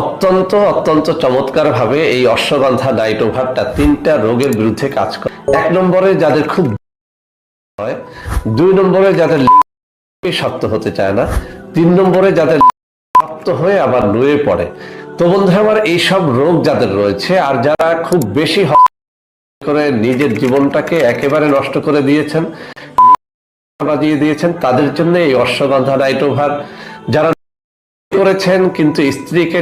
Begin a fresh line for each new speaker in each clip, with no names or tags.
অত্যন্ত অত্যন্ত চমৎকার ভাবে এই অশ্বগন্ধা নাইট ওভারটা তিনটা রোগের বিরুদ্ধে কাজ করে। এক নম্বরে যাদের খুব হয়, দুই নম্বরে যাদের শক্ত হতে চায় না, তিন নম্বরে যাদের শক্ত হয়ে আবার নুয়ে পড়ে। তো বন্ধু আমার এইসব রোগ যাদের রয়েছে আর যারা খুব বেশি করে নিজের জীবনটাকে একেবারে নষ্ট করে দিয়েছেন, বাজিয়ে দিয়েছেন, তাদের জন্য এই অশ্বগন্ধা নাইট ওভার যারা করেছেন, কিন্তু স্ত্রীকে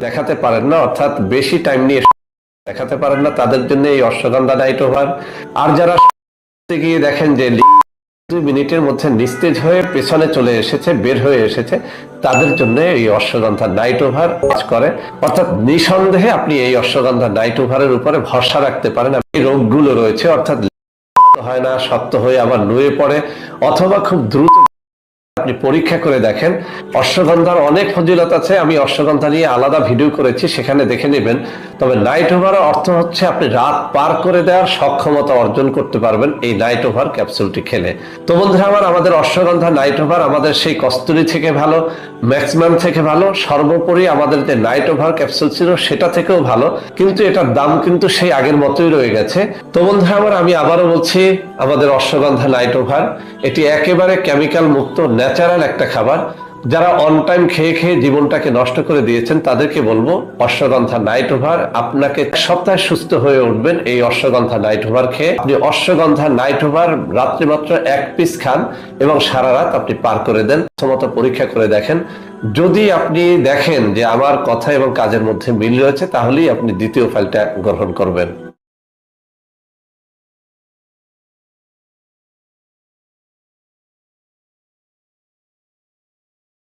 দেখাতে পারেন না, অর্থাৎ বেশি টাইম নিয়ে দেখাতে পারেন না, তাদের জন্য এই অশ্বগন্ধা নাইট ওভার। আর যারা গিয়ে দেখেন যে মিনিটের মধ্যে নিস্তেজ হয়ে পেছনে চলে এসেছে, বের হয়ে এসেছে, তাদের জন্য এই অশ্বগন্ধা নাইট ওভার কাজ করে। অর্থাৎ নিঃসন্দেহে আপনি এই অশ্বগন্ধা নাইট ওভারের উপরে ভরসা রাখতে পারেন। এই রোগগুলো রয়েছে, অর্থাৎ হয় না, শক্ত হয়ে আবার নুয়ে পড়ে, অথবা খুব দ্রুত আপনি পরীক্ষা করে দেখেন। অশ্বগন্ধার অনেক ফজিলত আছে, আমি অশ্বগন্ধা নিয়ে আলাদা ভিডিও করেছি, সেখানে দেখে নেবেন। তবে নাইট ওভার অর্থ হচ্ছে আপনি রাত পার করে দেওয়ার সক্ষমতা অর্জন করতে পারবেন এই নাইট ওভার ক্যাপসুলটি খেলে। তো বন্ধুরা আমার, আমাদের অশ্বগন্ধা নাইট ওভার আমাদের সেই কস্তুরি থেকে ভালো ম্যাক্সিমাম থেকে ভালো, সর্বোপরি আমাদের যে নাইট ওভার ক্যাপসুল ছিল সেটা থেকেও ভালো, কিন্তু এটার দাম কিন্তু সেই আগের মতোই রয়ে গেছে। তো বন্ধুরা আমার, আমি আবারও বলছি, আমাদের অশ্বগন্ধা নাইট ওভার এটি একেবারে কেমিক্যাল মুক্ত ন্যাচারাল একটা খাবার, যারা অন টাইম খেয়ে খেয়ে জীবনটাকে নষ্ট করে দিয়েছেন, তাদেরকে বলব অশ্বগন্ধা নাইট ওভার আপনাকে এক সপ্তাহে সুস্থ হয়ে উঠবেন এই অশ্বগন্ধা নাইট ওভার খেয়ে। আপনি অশ্বগন্ধা নাইট ওভার রাত্রি মাত্র এক পিস খান এবং সারা রাত আপনি পার করে দেন, প্রথমত পরীক্ষা করে দেখেন। যদি আপনি দেখেন যে আমার কথা এবং কাজের মধ্যে মিল রয়েছে, তাহলেই আপনি দ্বিতীয় ফাইলটা গ্রহণ করবেন।